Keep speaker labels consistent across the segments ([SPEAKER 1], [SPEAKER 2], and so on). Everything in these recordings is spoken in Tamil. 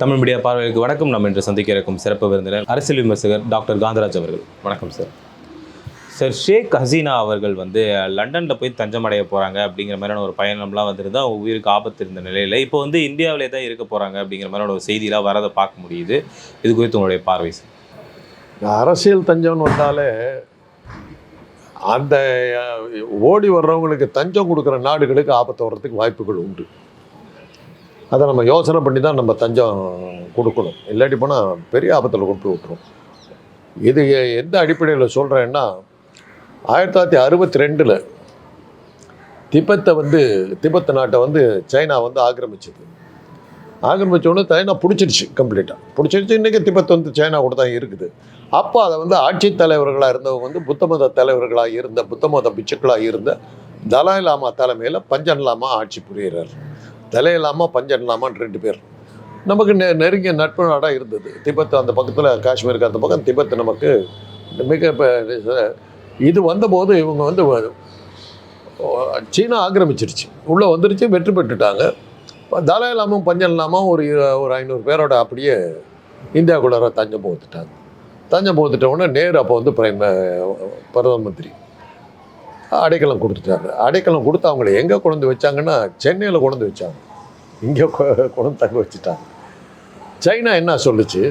[SPEAKER 1] தமிழ் மீடியா பார்வைகளுக்கு வணக்கம். நம்ம இன்று சந்திக்க இருக்கும் சிறப்பு விருந்தினர் அரசியல் விமர்சகர் டாக்டர் காந்தராஜ் அவர்கள். வணக்கம் சார் சார் ஷேக் ஹசீனா அவர்கள் வந்து லண்டனில் போய் தஞ்சம் அடைய போகிறாங்க அப்படிங்கிற மாதிரியான ஒரு பயணம்லாம் வந்திருந்தா அவங்க உயிருக்கு ஆபத்து இருந்த நிலையில் இப்போ வந்து இந்தியாவிலே தான் இருக்க போகிறாங்க அப்படிங்கிற மாதிரியான ஒரு செய்தியெலாம் வரதை பார்க்க முடியுது. இது குறித்து உங்களுடைய பார்வை சார்
[SPEAKER 2] அரசியல் தஞ்சம்னு வந்தாலே அந்த ஓடி வர்றவங்களுக்கு தஞ்சம் கொடுக்குற நாடுகளுக்கு ஆபத்து வர்றதுக்கு வாய்ப்புகள் உண்டு. அதை நம்ம யோசனை பண்ணி தான் நம்ம தஞ்சம் கொடுக்கணும். இல்லாட்டி போனால் பெரிய ஆபத்தில் கொண்டு போய் விட்டுரும். இது எந்த அடிப்படையில் சொல்கிறேன்னா ஆயிரத்தி தொள்ளாயிரத்தி அறுபத்தி ரெண்டில் திபெத்தை வந்து திபத்து நாட்டை வந்து சைனா வந்து ஆக்கிரமிச்சது. ஆக்கிரமிச்சோடனே சைனா பிடிச்சிருச்சு கம்ப்ளீட்டாக பிடிச்சிருச்சு இன்றைக்கி திபெத் வந்து சைனா கூட தான் இருக்குது. அப்போ அதை வந்து ஆட்சித் தலைவர்களாக இருந்தவங்க வந்து புத்த மத தலைவர்களாக இருந்த புத்த மத பிச்சுக்களாக இருந்த தலாய் லாமா தலைமையில் பஞ்சன் லாமா ஆட்சி புரிகிறார் தலை லாமா பஞ்சன் ரெண்டு பேர். நமக்கு நெ நெருங்கிய நட்பு நாடாக இருந்தது. திபெத் அந்த பக்கத்தில் காஷ்மீருக்கு அந்த பக்கம் திபெத் நமக்கு மிக இது வந்தபோது இவங்க வந்து சீனா ஆக்கிரமிச்சிருச்சு. உள்ளே வந்துருச்சு வெற்றி பெற்றுட்டாங்க. தலாய் லாமும் பஞ்சன் லாமும் ஒரு ஒரு ஐநூறு பேரோட அப்படியே இந்தியாக்குள்ளார தஞ்சம் போத்துட்டாங்க தஞ்சம் போத்துட்ட உடனே நேரு அப்போ வந்து பிரைம் பிரதம மந்திரி. அடைக்கலம் கொடுத்துட்டாரு அடைக்கலம் கொடுத்து அவங்கள எங்கே கொண்டு வச்சாங்கன்னா சென்னையில் கொண்டு வச்சாங்க. இங்கே கொண்டு தங்க வச்சுட்டாங்க. சைனா என்ன சொல்லுச்சு?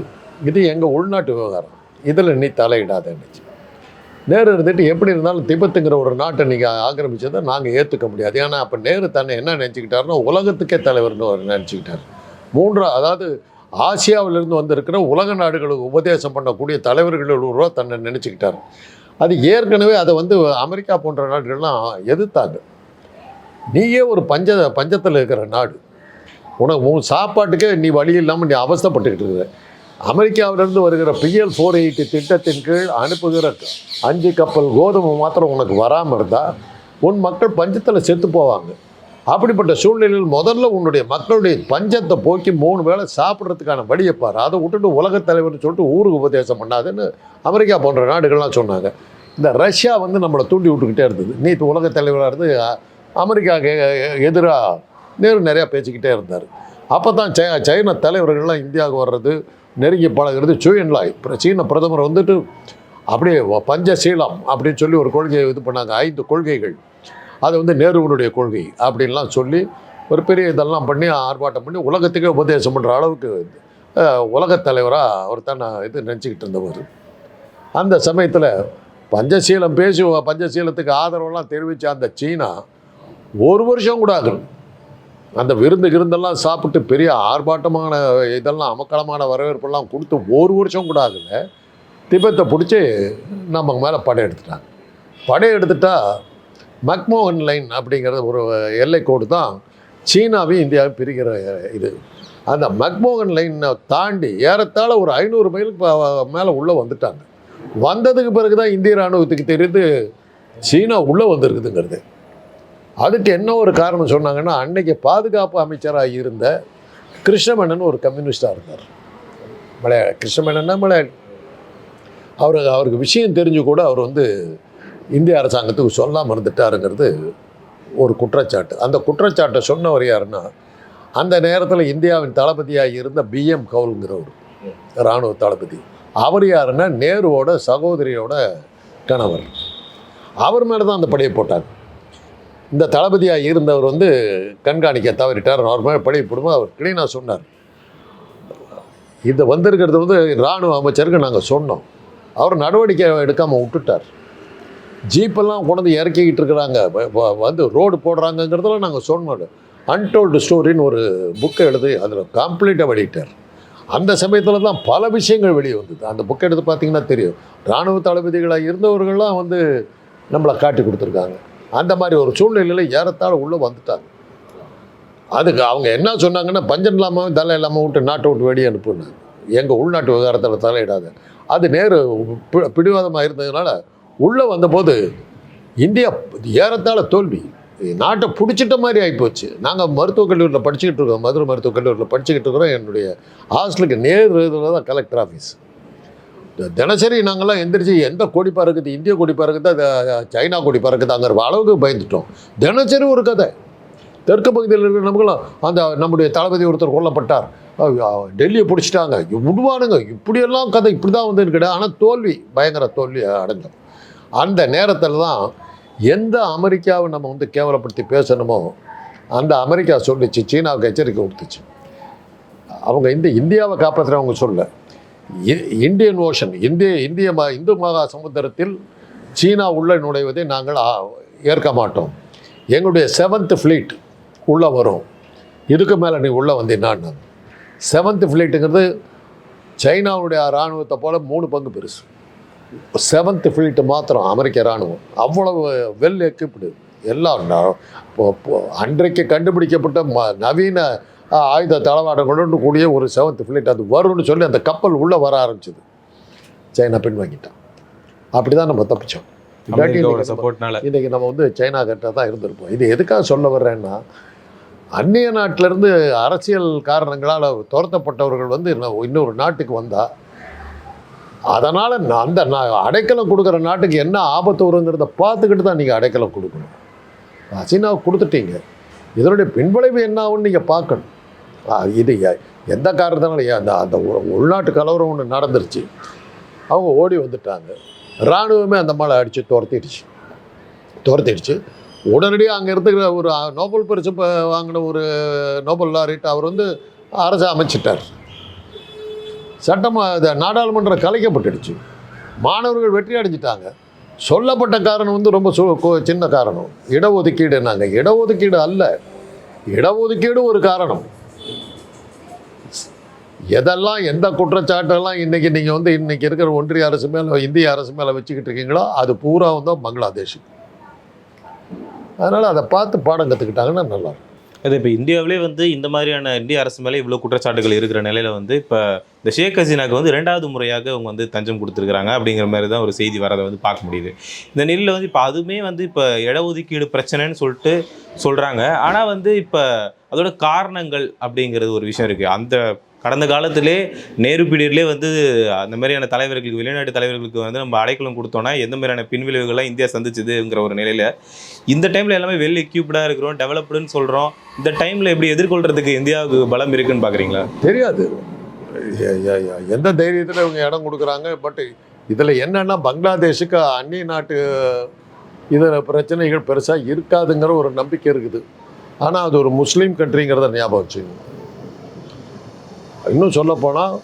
[SPEAKER 2] இது எங்கள் உள்நாட்டு விவகாரம். இதில் நீ தலையிடாதன்னுச்சு நேரு இருந்துட்டு எப்படி இருந்தாலும் திபத்துங்கிற ஒரு நாட்டை நீங்கள் ஆக்கிரமிச்சதை நாங்கள் ஏற்றுக்க முடியாது. ஏன்னா அப்போ நேரு தன்னை என்ன நினச்சிக்கிட்டாருன்னா உலகத்துக்கே தலைவர்னு அவர் நினச்சிக்கிட்டார். மூன்றா அதாவது ஆசியாவிலிருந்து வந்திருக்கிற உலக நாடுகளுக்கு உபதேசம் பண்ணக்கூடிய தலைவர்கள் ஒருவராக தன்னை நினச்சிக்கிட்டார். அது ஏற்கனவே அதை வந்து அமெரிக்கா போன்ற நாடுகள்லாம் எதிர்த்தாங்க. நீயே ஒரு பஞ்ச பஞ்சத்தில் இருக்கிற நாடு. உனக்கு உன் சாப்பாட்டுக்கே நீ வழி இல்லாமல் நீ அவஸ்தப்பட்டுக்கிட்டு இருக்கிற அமெரிக்காவிலிருந்து வருகிற பிஎல் ஃபோர் எயிட்டி திட்டத்தின் கீழ் அனுப்புகிற அஞ்சு கப்பல் கோதுமை மாத்திரம் உனக்கு வராமல் இருந்தால் உன் மக்கள் பஞ்சத்தில் செத்து போவாங்க. அப்படிப்பட்ட சூழ்நிலையில் முதல்ல உன்னுடைய மக்களுடைய பஞ்சத்தை போக்கி மூணு வேளை சாப்பிட்றதுக்கான வழியை பாரு. அதை விட்டுட்டு உலகத் தலைவர்னு சொல்லிட்டு ஊருக்கு உபதேசம் பண்ணாதுன்னு அமெரிக்கா போன்ற நாடுகள்லாம் சொன்னாங்க. இந்த ரஷ்யா வந்து நம்மளை தூண்டி விட்டுக்கிட்டே இருந்தது. நேற்று உலக உலகத் தலைவராக இருந்து அ- அமெரிக்காவுக்கு எதிராக நேரு நிறையா பேசிக்கிட்டே இருந்தார். அப்போ தான் சை சைனா தலைவர்கள்லாம் இந்தியாவுக்கு வர்றது நெருங்கி பழகிறது சுயன்லாய் சீன பிரதமர் வந்துட்டு அப்படியே பஞ்சசீலம் அப்படின்னு சொல்லி ஒரு கொள்கையை இது பண்ணாங்க. ஐந்து கொள்கைகள். அது வந்து நேருவனுடைய கொள்கை அப்படின்லாம் சொல்லி ஒரு பெரிய இதெல்லாம் பண்ணி ஆர்ப்பாட்டம் பண்ணி உலகத்துக்கே உபதேசம் பண்ணுற அளவுக்கு உலகத் தலைவராக அவர் தான் நான் இது நினச்சிக்கிட்டு இருந்தவர். அந்த சமயத்தில் பஞ்சசீலம் பேசி பஞ்சசீலத்துக்கு ஆதரவெல்லாம் தெரிவித்த அந்த சீனா ஒரு வருஷம் கூட ஆகல. அந்த விருந்து விருந்தெல்லாம் சாப்பிட்டு பெரிய ஆர்ப்பாட்டமான இதெல்லாம் அமக்கலமான வரவேற்பெல்லாம் கொடுத்து ஒரு வருஷம் கூட ஆகல. திபெத்தை பிடிச்சி நம்ம மேலே படையெடுத்துட்டாங்க படையெடுத்துட்டா மக்மோகன் லைன் அப்படிங்கிறது ஒரு எல்லை கோடு தான் சீனாவையும் இந்தியாவும் பிரிக்கிற இது. அந்த மக்மோகன் லைனை தாண்டி ஏறத்தாழ ஒரு ஐநூறு மைலுக்கு மேலே உள்ளே வந்துட்டாங்க. வந்ததுக்கு பிறகு தான் இந்திய ராணுவத்துக்கு தெரிந்து சீனா உள்ளே வந்திருக்குதுங்கிறது. அதுக்கு என்ன ஒரு காரணம் சொன்னாங்கன்னா அன்னைக்கு பாதுகாப்பு அமைச்சராக இருந்த கிருஷ்ணமேனன் ஒரு கம்யூனிஸ்டாக இருந்தார் மலையாள கிருஷ்ணமேனன்னா மலையாளி. அவர் அவருக்கு விஷயம் தெரிஞ்சு கூட அவர் வந்து இந்திய அரசாங்கத்துக்கு சொல்லாமல் இருந்துட்டாருங்கிறது ஒரு குற்றச்சாட்டு. அந்த குற்றச்சாட்டை சொன்னவர் யாருன்னா அந்த நேரத்தில் இந்தியாவின் தளபதியாக இருந்த பிஎம் கவுல்ங்கிறவர் இராணுவ தளபதி. அவர் யாருன்னா நேருவோட சகோதரியோட கணவர். அவர் மேலே தான் அந்த படையை போட்டாங்க இந்த தளபதியாக இருந்தவர் வந்து கண்காணிக்க தவறிட்டார். அவர் மேலே படையை போடும்போது அவர் கிளீனாக சொன்னார். இது வந்திருக்கிறது வந்து இராணுவ அமைச்சருக்கு நாங்கள் சொன்னோம். அவர் நடவடிக்கை எடுக்காமல் விட்டுட்டார். ஜீப்பெல்லாம் கொண்டு இறக்கிக்கிட்டு இருக்கிறாங்க. வ- வந்து ரோடு போடுறாங்கங்கிறதெல்லாம் நாங்கள் சொன்னோம். அன்டோல்டு ஸ்டோரின்னு ஒரு புக்கை எழுதி அதில் கம்ப்ளீட்டாக வெளியிட்டார். அந்த சமயத்தில் தான் பல விஷயங்கள் வெளியே வந்தது. அந்த புக்கை எடுத்து பார்த்தீங்கன்னா தெரியும். இராணுவ தளபதிகளாக இருந்தவர்கள்லாம் வந்து நம்மளை காட்டி கொடுத்துருக்காங்க. அந்த மாதிரி ஒரு சூழ்நிலையில் ஏறத்தாழ உள்ளே வந்துட்டாங்க. அதுக்கு அவங்க என்ன சொன்னாங்கன்னா பஞ்சன் இல்லாமல் தலை இல்லாமல் விட்டு நாட்டை விட்டு வெளியே அனுப்புனாங்க. எங்கள் உள்நாட்டு விவகாரத்தில் தலையிடாத. அது நேரு பி- பிடிவாதமாக இருந்ததுனால உள்ளே வந்தபோது இந்தியா ஏறத்தாழ தோல்வி. நாட்டை பிடிச்சிட்ட மாதிரி ஆகிப்போச்சு நாங்கள் மருத்துவக் கல்லூரியில் படிச்சுக்கிட்டு இருக்கோம். மதுரை மருத்துவக் கல்லூரியில் படிச்சுக்கிட்டு இருக்கிறோம். என்னுடைய ஹாஸ்டலுக்கு நேர் இதில் தான் கலெக்டர் ஆஃபீஸ். தினசரி நாங்கள்லாம் எந்திரிச்சு எந்த கொடி பறக்குது? இந்திய கொடி பறக்குது? அது சைனா கொடி பறக்குதாங்கிற அளவுக்கு பயந்துட்டோம். தினசரி ஒரு கதை. தெற்கு பகுதியில் இருக்கிற நமக்குலாம் அந்த நம்முடைய தளபதி ஒருத்தர் கொல்லப்பட்டார். டெல்லியை பிடிச்சிட்டாங்க. விடுவானுங்க. இப்படியெல்லாம் கதை இப்படி தான் வந்து கிடையாது ஆனால் தோல்வி பயங்கர தோல்வி அடைஞ்சோம். அந்த நேரத்தில் தான் எந்த அமெரிக்காவை நம்ம வந்து கேவலப்படுத்தி பேசணுமோ அந்த அமெரிக்கா சொல்லிச்சு சீனாவுக்கு எச்சரிக்கை கொடுத்துச்சு. அவங்க இந்த இந்தியாவை காப்பாற்றுறவங்க சொல்ல இ- இந்தியன் ஓஷன் இந்திய இந்திய ம இந்து மகா சமுத்திரத்தில் சீனா உள்ளே நுழைவதை நாங்கள் ஏற்க மாட்டோம். எங்களுடைய செவன்த் ஃப்ளீட் உள்ளே வரும். இதுக்கு மேலே நீ உள்ளே வந்தீங்கன்னா செவன்த் ஃப்ளீட்டுங்கிறது சைனாவுடைய இராணுவத்தை போல் மூணு பங்கு பெருசு. செவன்த் ஃப்ளீட்டு மாத்திரம் அமெரிக்க இராணுவம். அவ்வளவு வெல் எக்யூப்டு எல்லாம் அன்றைக்கு கண்டுபிடிக்கப்பட்ட ம நவீன ஆயுத தளவாடங்களோடு கூடிய ஒரு செவன்த் ஃப்ளீட் அது வரும்னு சொல்லி அந்த கப்பல் உள்ளே வர ஆரம்பிச்சது. சைனா பின் வாங்கிட்டான் அப்படி தான் நம்ம தப்பிச்சோம் இன்றைக்கி நம்ம வந்து சைனா கிட்ட தான் இருந்திருப்போம். இது எதுக்காக சொல்ல வர்றேன்னா அந்நிய நாட்டிலேருந்து அரசியல் காரணங்களால் துரத்தப்பட்டவர்கள் வந்து இன்னொரு நாட்டுக்கு வந்தால் அதனால் அந்த நான் அடைக்கலம் கொடுக்குற நாட்டுக்கு என்ன ஆபத்து வருங்கிறத பார்த்துக்கிட்டு தான் நீங்கள் அடைக்கலம் கொடுக்கணும். சீனாவுக்கு கொடுத்துட்டீங்க. இதனுடைய பின்விளைவு என்ன ஆகும்னு நீங்கள் பார்க்கணும் இது எந்த காரணத்தினால அந்த அந்த உள்நாட்டு கலவரம் ஒன்று நடந்துருச்சு. அவங்க ஓடி வந்துட்டாங்க. இராணுவமே அந்த மலை அடித்து துரத்திடுச்சு. துரத்திடுச்சு. உடனடியாக அங்கே இருக்கிற ஒரு நோபல் பரிசு வாங்கின ஒரு நோபல் லாரிட் அவர் வந்து அரசு அமைச்சிட்டார். சட்டமாக நாடாளுமன்றம் கலைக்கப்பட்டுடுச்சு. மாணவர்கள் வெற்றி அடைஞ்சிட்டாங்க. சொல்லப்பட்ட காரணம் வந்து ரொம்ப சு சின்ன காரணம். இடஒதுக்கீடுனாங்க இடஒதுக்கீடு அல்ல. இடஒதுக்கீடு ஒரு காரணம். எதெல்லாம் எந்த குற்றச்சாட்டெல்லாம் இன்றைக்கி நீங்கள் வந்து இன்றைக்கி இருக்கிற ஒன்றிய அரசு மேலே இந்திய அரசு மேலே வச்சுக்கிட்டு இருக்கீங்களோ அது பூரா வந்து பங்களாதேஷ். அதனால் அதை பார்த்து பாடம் கற்றுக்கிட்டாங்கன்னா நல்லா இருக்கும்.
[SPEAKER 1] அது இப்போ இந்தியாவிலே வந்து இந்த மாதிரியான இந்திய அரசு மேலே இவ்வளோ குற்றச்சாட்டுகள் இருக்கிற நிலையில வந்து இப்போ இந்த ஷேக் ஹசீனாக்கு வந்து ரெண்டாவது முறையாக அவங்க வந்து தஞ்சம் கொடுத்துருக்குறாங்க அப்படிங்கிற மாதிரி தான் ஒரு செய்தி வரதை வந்து பார்க்க முடியுது. இந்த நிலையில் வந்து இப்போ அதுவுமே வந்து இப்போ இடஒதுக்கீடு பிரச்சனைன்னு சொல்லிட்டு சொல்கிறாங்க ஆனால் வந்து இப்போ அதோட காரணங்கள் அப்படிங்கிறது ஒரு விஷயம் இருக்குது அந்த கடந்த காலத்திலே நேரு பீரியட்லேயே வந்து அந்த மாதிரியான தலைவர்களுக்கு வெளிநாட்டு தலைவர்களுக்கு வந்து நம்ம அடைக்கலம் கொடுத்தோன்னா எந்த மாதிரியான பின்விளைவுகள்லாம் இந்தியா சந்திச்சுதுங்கிற ஒரு நிலையில் இந்த டைமில் எல்லாமே வெல் எக்யூப்டாக இருக்கிறோம் டெவலப்டுன்னு சொல்கிறோம் இந்த டைமில் எப்படி எதிர்கொள்கிறதுக்கு இந்தியாவுக்கு பலம் இருக்குன்னு பார்க்குறீங்களா
[SPEAKER 2] தெரியாது. எந்த தைரியத்தில் இவங்க இடம் கொடுக்குறாங்க? பட் இதில் என்னென்னா பங்களாதேஷுக்கு அந்நிய நாட்டு இதில் பிரச்சனைகள் பெருசாக இருக்காதுங்கிற ஒரு நம்பிக்கை இருக்குது. ஆனால் அது ஒரு முஸ்லீம் கண்ட்ரிங்கிறத ஞாபகம் வச்சுக்கணும் இன்னும் சொல்லப்போனால்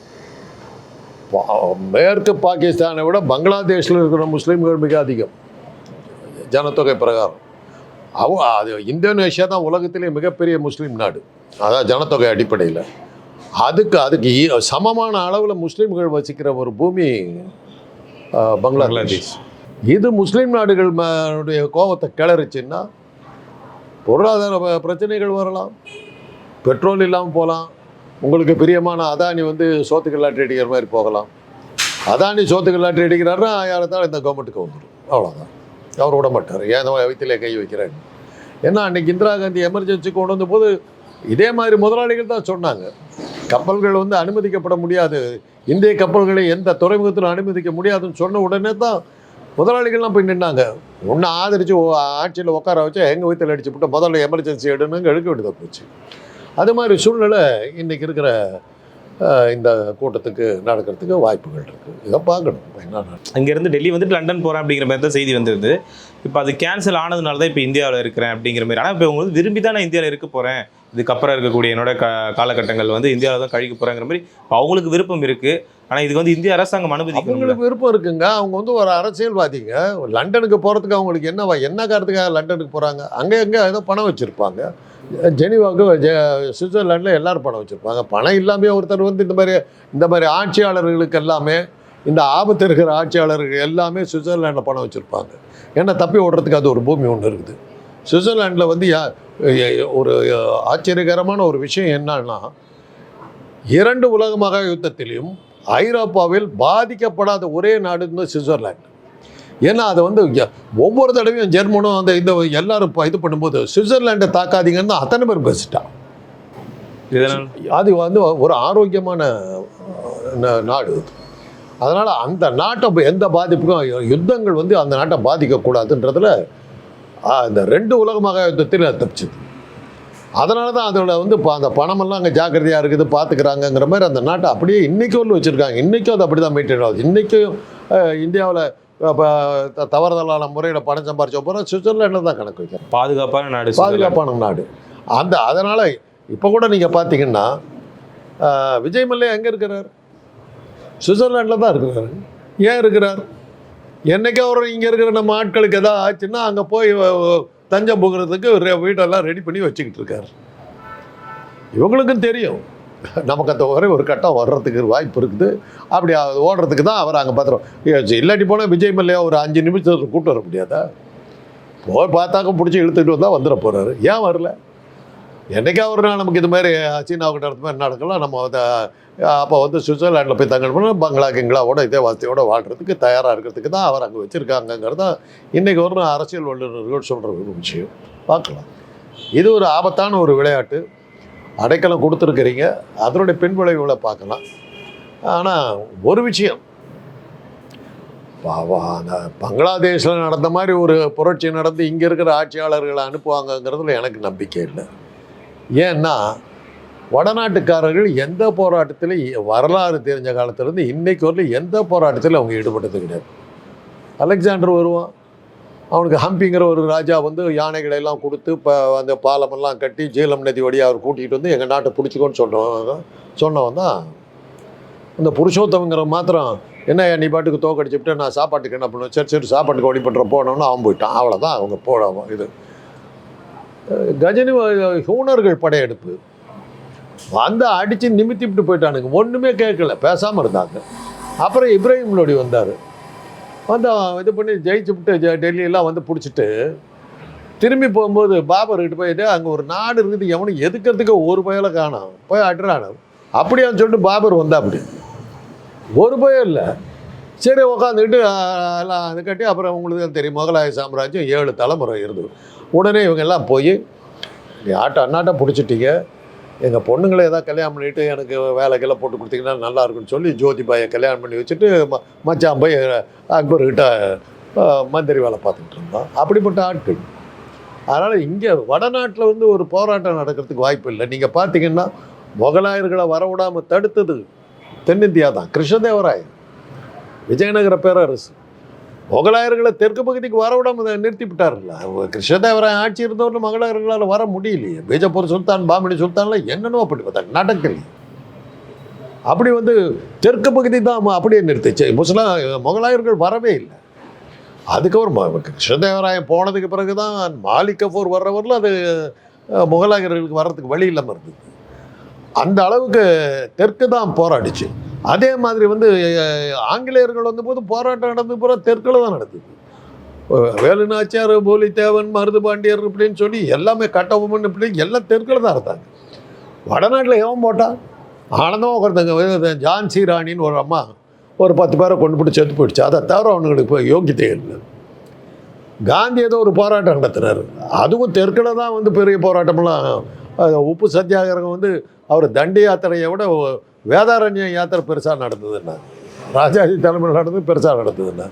[SPEAKER 2] மேற்கு பாகிஸ்தானை விட பங்களாதேஷில் இருக்கிற முஸ்லீம்கள் மிக அதிகம். ஜனத்தொகை பிரகாரம். அவ அது இந்தோனேஷியா தான் உலகத்திலே மிகப்பெரிய முஸ்லீம் நாடு. அதான் ஜனத்தொகை அடிப்படையில். அதுக்கு அதுக்கு சமமான அளவில் முஸ்லீம்கள் வசிக்கிற ஒரு பூமி பங்களாதேஷ். இது முஸ்லீம் நாடுகள் கோபத்தை கிளறிச்சுன்னா பொருளாதார பிரச்சனைகள் வரலாம். பெட்ரோல் இல்லாமல் போகலாம். உங்களுக்கு பிரியமான அதானி வந்து சோத்துக்கு லாட்டரி அடிக்கிற மாதிரி போகலாம். அதானி சோத்துக்கு லாட்டரி அடிக்கிறாருன்னா யாரத்தாலும் இந்த கவர்மெண்ட்டுக்கு வந்துடும் அவ்வளோதான் அவர் விட மாட்டார். ஏன் வயிற்றிலே கை வைக்கிறாரு? ஏன்னா அன்றைக்கி இந்திரா காந்தி எமர்ஜென்சி கொண்டு வந்த போது இதே மாதிரி முதலாளிகள் தான் சொன்னாங்க. கப்பல்கள் வந்து அனுமதிக்கப்பட முடியாது. இந்திய கப்பல்களை எந்த துறைமுகத்திலும் அனுமதிக்க முடியாதுன்னு சொன்ன உடனே தான் முதலாளிகள்லாம் போய் நின்னாங்க. ஒன்று ஆதரித்து ஆட்சியில் உட்கார வச்சு எங்கள் வயிற்றில் அடிச்சு போட்டு முதல்ல எமர்ஜென்சி எடுன்னு எடுக்க வேண்டியதாக போச்சு. அது மாதிரி சூழ்நிலை இன்றைக்கி இருக்கிற இந்த கூட்டத்துக்கு நடக்கிறதுக்கு வாய்ப்புகள் இருக்குது இதை பார்க்கணும். என்ன
[SPEAKER 1] அங்கேருந்து டெல்லி வந்துட்டு லண்டன் போகிறேன் அப்படிங்கிற மாதிரி தான் செய்தி வந்திருந்து இப்போ அது கேன்சல் ஆனதுனால தான் இப்போ இந்தியாவில் இருக்கிறேன் அப்படிங்கிற மாதிரி. ஆனால் இப்போ உங்களுக்கு விரும்பி தான் நான் இந்தியாவில் இருக்க போகிறேன் இதுக்கப்புறம் இருக்கக்கூடிய என்னோட க காலகட்டங்கள் வந்து இந்தியாவில் தான் கழிக்க போகிறேங்கிற மாதிரி. இப்போ அவங்களுக்கு விருப்பம் இருக்குது ஆனால் இதுக்கு வந்து இந்திய அரசாங்கம் அனுமதி
[SPEAKER 2] அவங்களுக்கு விருப்பம் இருக்குங்க. அவங்க வந்து ஒரு அரசியல்வாதிங்க. லண்டனுக்கு போகிறதுக்கு அவங்களுக்கு என்னவா என்ன காரணத்துக்காக லண்டனுக்கு போகிறாங்க அங்கே எங்கே ஏதோ பணம் வச்சுருப்பாங்க. ஜெனிவாவுக்கு ஜெ- சுவிட்சர்லாண்டில் எல்லோரும் பணம் வச்சுருப்பாங்க. பணம் இல்லாமே ஒருத்தர் வந்து இந்த மாதிரி இந்த மாதிரி ஆட்சியாளர்களுக்கு எல்லாமே இந்த ஆபத்து இருக்கிற ஆட்சியாளர்கள் எல்லாமே சுவிட்சர்லாண்டில் பணம் வச்சுருப்பாங்க. ஏன்னா தப்பி ஓடுறதுக்கு அது ஒரு பூமி ஒன்று இருக்குது. சுவிட்சர்லாண்டில் வந்து யா ஒரு ஆச்சரியகரமான ஒரு விஷயம் என்னன்னா இரண்டு உலக மகா யுத்தத்திலையும் ஐரோப்பாவில் பாதிக்கப்படாத ஒரே நாடு வந்து சுவிட்சர்லாந்து. ஏன்னா அதை வந்து ஒவ்வொரு தடவையும் ஜெர்மனும் அந்த இந்த எல்லாரும் இது பண்ணும்போது சுவிட்சர்லாண்டை தாக்காதீங்கன்னு தான் அத்தனை பேர் பேசிட்டான் அது வந்து ஒரு ஆரோக்கியமான நாடு அது. அதனால் அந்த நாட்டை எந்த பாதிப்புக்கும் யுத்தங்கள் வந்து அந்த நாட்டை பாதிக்கக்கூடாதுன்றதுல இந்த ரெண்டு உலக மகா யுத்தத்தில் தப்பிச்சது. அதனால தான் அதோட வந்து இப்போ அந்த பணமெல்லாம் அங்கே ஜாக்கிரதையாக இருக்குது பார்த்துக்கிறாங்கங்கிற மாதிரி அந்த நாட்டை அப்படியே இன்னைக்கு வரலும் வச்சுருக்காங்க. இன்றைக்கும் அது அப்படி தான் மெயின்டைன் ஆகுது இன்றைக்கும் இந்தியாவில் இப்போ தவறுதலான முறையில் பணம் சம்பாரிச்ச போகிறோம் சுவிட்சர்லாண்டில் தான் கணக்கு வைக்கிறோம்
[SPEAKER 1] பாதுகாப்பான நாடு.
[SPEAKER 2] பாதுகாப்பான நாடு. அந்த அதனால் இப்போ கூட நீங்கள் பார்த்தீங்கன்னா விஜய் மல்லையா எங்கே இருக்கிறார்? சுவிட்சர்லாண்டில் தான் இருக்கிறார். ஏன் இருக்கிறார்? என்னைக்கே அவர் இங்கே இருக்கிற நம்ம ஆட்களுக்கு எதாவது ஆச்சுன்னா அங்கே போய் தஞ்சம் போகிறதுக்கு வீடெல்லாம் ரெடி பண்ணி வச்சுக்கிட்டு இருக்கார். இவங்களுக்கும் தெரியும். நமக்கு அந்த ஒரே ஒரு கட்டம் வர்றதுக்கு வாய்ப்பு இருக்குது. அப்படி ஓடுறதுக்கு தான் அவர் அங்கே பார்த்துருவோம் இல்லாட்டி போனால் விஜய் மல்லையா ஒரு அஞ்சு நிமிஷத்துக்கு கூட்டு வர முடியாதா? போய் பார்த்தாக்க பிடிச்சி இழுத்துட்டு வந்தால் வந்துட போகிறாரு ஏன் வரல? என்றைக்கா ஒரு நாள் நமக்கு இது மாதிரி சீனாவுக்கு நடத்த மாதிரி நடக்கலாம். நம்ம அதை அப்போ வந்து சுவிட்சர்லாண்டில் போய் தங்கணும் பங்களா கிங்களாவோட இதே வார்த்தையோட வாழ்கிறதுக்கு தயாராக இருக்கிறதுக்கு தான் அவர் அங்கே வச்சுருக்காங்கங்கிறது தான் இன்றைக்கி ஒரு அரசியல் வல்லுநர்கள் சொல்கிற ஒரு விஷயம். பார்க்கலாம். இது ஒரு ஆபத்தான ஒரு விளையாட்டு. அடைக்கலம் கொடுத்துருக்கிறீங்க. அதனுடைய பின்விளைவுகளை பார்க்கலாம். ஆனால் ஒரு விஷயம். பாவா அந்த பங்களாதேஷில் நடந்த மாதிரி ஒரு புரட்சி நடந்து இங்கே இருக்கிற ஆட்சியாளர்களை அனுப்புவாங்கங்கிறதுல எனக்கு நம்பிக்கை இல்லை. ஏன்னா வடநாட்டுக்காரர்கள் எந்த போராட்டத்திலையும் வரலாறு தெரிஞ்ச காலத்துலேருந்து இன்றைக்கு வரலும் எந்த போராட்டத்திலும் அவங்க ஈடுபட்டது கிடையாது. அலெக்சாண்டர் வருவான். அவனுக்கு ஹம்பிங்கிற ஒரு ராஜா வந்து யானைகளை எல்லாம் கொடுத்து இப்போ அந்த பாலமெல்லாம் கட்டி ஜீலம் நதி வழியாக அவர் கூட்டிகிட்டு வந்து எங்கள் நாட்டை பிடிச்சிக்கோன்னு சொன்னவன் சொன்னவன் தான். அந்த புருஷோத்தவங்கிற மாத்திரம் என்ன நீ பாட்டுக்கு தோக்கடிச்சுட்டு நான் சாப்பாட்டுக்கு என்ன பண்ணுவேன்? சரி சரி சாப்பாட்டுக்கு வழி பண்ணுற போனோம்னு அவன் போயிட்டான். அவ்வளோதான் அவங்க போட இது. கஜினி ஹூனர்கள் படையெடுப்பு. வந்து அடித்து நிமித்திவிட்டு போயிட்டானுங்க. ஒன்றுமே கேட்கல. பேசாமல் இருந்தாங்க. அப்புறம் இப்ராஹிம் லோடி வந்தார். வந்து அவன் இது பண்ணி ஜெயிச்சுவிட்டு ஜெ- டெல்லியெல்லாம் வந்து பிடிச்சிட்டு திரும்பி போகும்போது பாபர்கிட்ட போயிட்டு அங்கே ஒரு நாடு இருக்குது. எவனும் எதுக்கிறதுக்கு ஒரு பயலை காணோம்? போய் அட்டுறானு அப்படியான்னு சொல்லிட்டு பாபர் வந்தா அப்படி ஒரு பயம் இல்லை. சரி உக்காந்துக்கிட்டு எல்லாம் இது கட்டி அப்புறம் உங்களுக்கு தான் தெரியும். முகலாய சாம்ராஜ்யம் ஏழு தலைமுறை இருந்தது. உடனே இவங்க எல்லாம் போய் நீ அண்ணாட்டம் பிடிச்சிட்டீங்க. எங்கள் பொண்ணுங்களை ஏதாவது கல்யாணம் பண்ணிட்டு எனக்கு வேலைக்கெல்லாம் போட்டு கொடுத்தீங்கன்னா நல்லா இருக்குன்னு சொல்லி ஜோதிபாயை கல்யாணம் பண்ணி வச்சுட்டு ம மச்சான் போய் அக்பர்கிட்ட மந்திரி வேலை பார்த்துட்டு இருந்தோம் அப்படிப்பட்ட ஆட்கள். அதனால் இங்கே வடநாட்டில் வந்து ஒரு போராட்டம் நடக்கிறதுக்கு வாய்ப்பு இல்லை. நீங்கள் பார்த்தீங்கன்னா முகலாயர்களை வரவிடாமல் தடுத்தது தென்னிந்தியா தான். கிருஷ்ணதேவராயர். விஜயநகர பேரரசு. முகலாயர்களை தெற்கு பகுதிக்கு வரவிடாம நிறுத்தி விட்டார்ல கிருஷ்ணதேவராய ஆட்சி இருந்தவர்கள் மகளாயர்களால் வர முடியலையே. பீஜப்பூர் சுல்தான் பாமினி சுல்தான்லாம் என்னென்னோ அப்படி பார்த்தாங்க. நடக்கல அப்படி வந்து தெற்கு பகுதி தான் அப்படியே நிறுத்திச்சு. முஸ்லாம் முகலாயர்கள் வரவே இல்லை. அதுக்கப்புறம் ம- கிருஷ்ணதேவராயன் போனதுக்கு பிறகு தான் மாலிக் கஃபூர் வர்றவரில் அது முகலாயர்களுக்கு வர்றதுக்கு வழி இல்லாமல் இருந்தது. அந்த அளவுக்கு தெற்கு தான் போராடிச்சு. அதே மாதிரி வந்து ஆங்கிலேயர்கள் ஆங்கிலேயர்கள் வந்தபோது போராட்டம் நடந்து பூரா தெற்கில் தான் நடந்தது வேலுநாச்சியார் போலித்தேவன் மருதுபாண்டியர் இப்படின்னு சொல்லி எல்லாமே கட்டபொம்மன் இப்படி எல்லாம் தெற்கில் தான் இருந்தாங்க வடநாட்டில் எவன் போட்டான் ஆனந்தமாக ஒருத்தங்க ஜான்சி ராணின்னு ஒரு அம்மா ஒரு பத்து பேரை கொண்டு போட்டு செத்து போயிடுச்சு. அதை தவிர அவனுங்களுக்கு இப்போ யோகியதை இல்லை. காந்தி ஏதோ ஒரு போராட்டம் நடத்தினார் அதுவும் தெற்கில் தான் வந்து பெரிய போராட்டம்லாம் உப்பு சத்தியாகிரகம் வந்து அவர் தண்டி யாத்திரையை விட வேதாரண்ய யாத்திரை பெருசாக நடந்ததுன்னா ராஜாஜி தலைமையில் நடந்தது பெருசாக நடந்ததுன்னா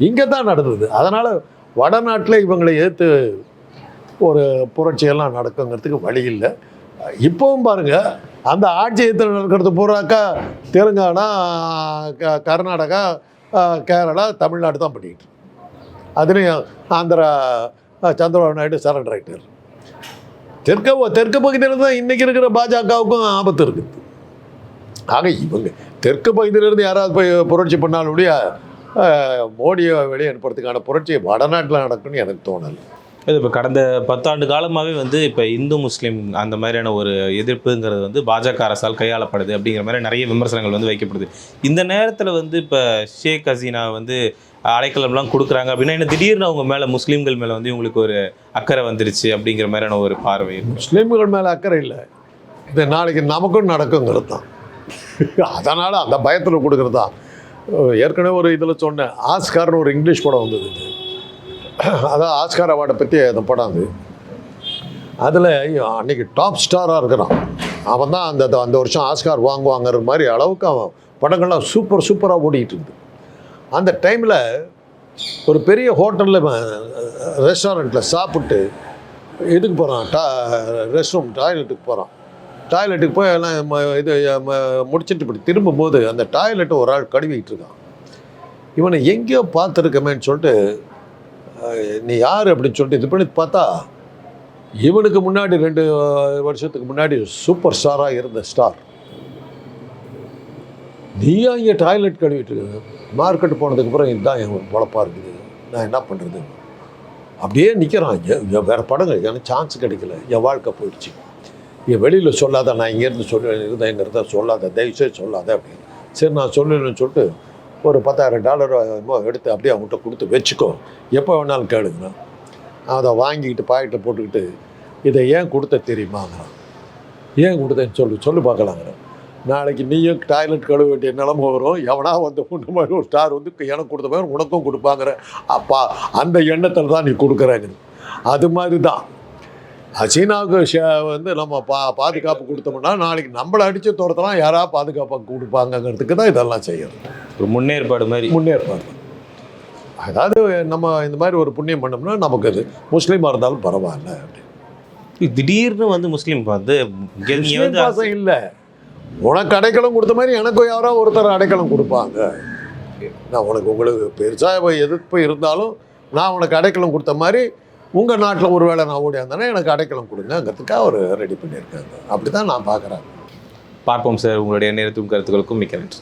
[SPEAKER 2] இங்கே தான் நடந்தது. அதனால் வடநாட்டில் இவங்களை ஏற்று ஒரு புரட்சியெல்லாம் நடக்குங்கிறதுக்கு வழி இல்லை. இப்போவும் பாருங்கள் அந்த ஆட்சியத்தில் நடக்கிறது பூராக்கா தெலுங்கானா க- கர்நாடகா கேரளா தமிழ்நாடு தான் பண்ணிக்கிட்டு அதுலேயும் ஆந்திரா சந்திரபாபு நாயுடு சரண்டர் ஆகிட்டார் தெற்கு தெற்கு பகுதியில் தான் இன்றைக்கி இருக்கிற பாஜகவுக்கும் ஆபத்து இருக்குது ஆக இவங்க தெற்கு பகுதியிலிருந்து யாராவது போய் புரட்சி பண்ணாலும் ஒழிய மோடியை வெளியே அனுப்புறதுக்கான புரட்சி வடநாட்டில் நடக்கும்னு எனக்கு தோணலை.
[SPEAKER 1] இது இப்போ கடந்த பத்தாண்டு காலமாகவே வந்து இப்போ இந்து முஸ்லீம் அந்த மாதிரியான ஒரு எதிர்ப்புங்கிறது வந்து பாஜக அரசால் கையாளப்படுது அப்படிங்கிற மாதிரி நிறைய விமர்சனங்கள் வந்து வைக்கப்படுது. இந்த நேரத்தில் வந்து இப்போ ஷேக் ஹசீனா வந்து அடைக்கலம்லாம் கொடுக்குறாங்க அப்படின்னா என்ன திடீர்னு அவங்க மேலே முஸ்லீம்கள் மேலே வந்து இவங்களுக்கு ஒரு அக்கறை வந்துருச்சு அப்படிங்கிற மாதிரியான ஒரு பார்வை
[SPEAKER 2] முஸ்லீம்கள் மேலே அக்கறை இல்லை. இது நாளைக்கு நமக்கும் நடக்குங்கிறது தான். அதனால் அந்த பயத்தில் கொடுக்குறது. தான் ஏற்கனவே ஒரு இதில் சொன்னேன். ஆஸ்கார்னு ஒரு இங்கிலீஷ் படம் வந்தது அதான் ஆஸ்கார் அவார்டை பற்றி அந்த படம் அது. அதில் அன்னைக்கு டாப் ஸ்டாராக இருக்கிறான். அவன் தான் அந்த அந்த வருஷம் ஆஸ்கார் வாங்குவாங்கிற மாதிரி அளவுக்கு அவன் படங்கள்லாம் சூப்பர் சூப்பராக ஓடிக்கிட்டு இருக்குது அந்த டைமில் ஒரு பெரிய ஹோட்டலில் ரெஸ்டாரண்ட்டில் சாப்பிட்டு இதுக்கு போகிறான் டா ரெஸ்ட் ரூம் டாய்லெட்டுக்கு போகிறான் டாய்லெட்டுக்கு போய் எல்லாம் ம- இது முடிச்சுட்டு இப்படி திரும்பும்போது அந்த டாய்லெட்டை ஒரு ஆள் கழுவிக்கிட்டு இருக்கான். இவனை எங்கேயோ பார்த்துருக்கமேன்னு சொல்லிட்டு நீ யார் அப்படின்னு சொல்லிட்டு இது பண்ணி பார்த்தா இவனுக்கு முன்னாடி ரெண்டு வருஷத்துக்கு முன்னாடி சூப்பர் ஸ்டாராக இருந்த ஸ்டார் நீயா இங்கே டாய்லெட் கழுவிட்டு மார்க்கெட் போனதுக்கப்புறம் இதுதான் என் பொழப்பா இருக்குது. நான் என்ன பண்ணுறது அப்படியே நிற்கிறான் என் வேறு படங்கள் எனக்கு சான்ஸ் கிடைக்கல. என் வாழ்க்கை போயிடுச்சு. என் வெளியில் சொல்லாத நான் இங்கேருந்து சொல்ல இருந்தேங்கிறத சொல்லாத தயவுசெய்து சொல்லாத அப்படின்னு. சரி நான் சொல்லணும்னு சொல்லிட்டு ஒரு பத்தாயிரம் டாலர் எடுத்து அப்படியே அவங்ககிட்ட கொடுத்து வச்சுக்கோ. எப்போ வேணாலும் கேளுங்கண்ணா. அதை வாங்கிக்கிட்டு பாக்கெட்டை போட்டுக்கிட்டு இதை ஏன் கொடுத்த தெரியுமாங்கிறான் ஏன் கொடுத்தேன்னு சொல்லு சொல்லு பார்க்கலாங்கிறேன் நாளைக்கு நீயும் டாய்லெட் கழுவ வேண்டிய நிலமை வரும். எவனா வந்து உன்ன மாதிரி ஒரு ஸ்டார் வந்து எனக்கு கொடுத்த மாதிரி உனக்கும் கொடுப்பாங்கிற. அப்பா அந்த எண்ணத்தில் தான் நீ கொடுக்குறேங்க அது மாதிரி தான். சீனாவுக்கு ஷே- வந்து நம்ம பா பாதுகாப்பு கொடுத்தோம்னா நாளைக்கு நம்மளை அடித்து துரத்தலாம் யாராவது பாதுகாப்பாக கொடுப்பாங்கங்கிறதுக்கு தான் இதெல்லாம் செய்யணும்.
[SPEAKER 1] ஒரு முன்னேற்பாடு மாதிரி.
[SPEAKER 2] முன்னேற்பாடு. அதாவது நம்ம இந்த மாதிரி ஒரு புண்ணியம் பண்ணோம்னா நமக்கு அது முஸ்லீமாக இருந்தாலும் பரவாயில்ல அப்படி
[SPEAKER 1] திடீர்னு வந்து முஸ்லீம் வந்து
[SPEAKER 2] முஸ்லீம் பாசம் இல்லை. உனக்கு அடைக்கலம் கொடுத்த மாதிரி எனக்கும் யாரோ ஒருத்தர் அடைக்கலம் கொடுப்பாங்க. நான் உனக்கு உங்களுக்கு பெருசாக எதிர்ப்பு இருந்தாலும் நான் உனக்கு அடைக்கலம் கொடுத்த மாதிரி உங்கள் நாட்டில் ஒரு வேளை நான் ஓடியாந்தேன்னா எனக்கு அடைக்கலம் கொடுங்கங்கிறதுக்காக அவர் ரெடி பண்ணியிருக்காங்க அப்படி தான் நான் பார்க்குறேன்
[SPEAKER 1] பார்ப்போம் சார். உங்களுடைய நேரத்துக்கும் கருத்துக்களுக்கும் மிக்க நன்றி.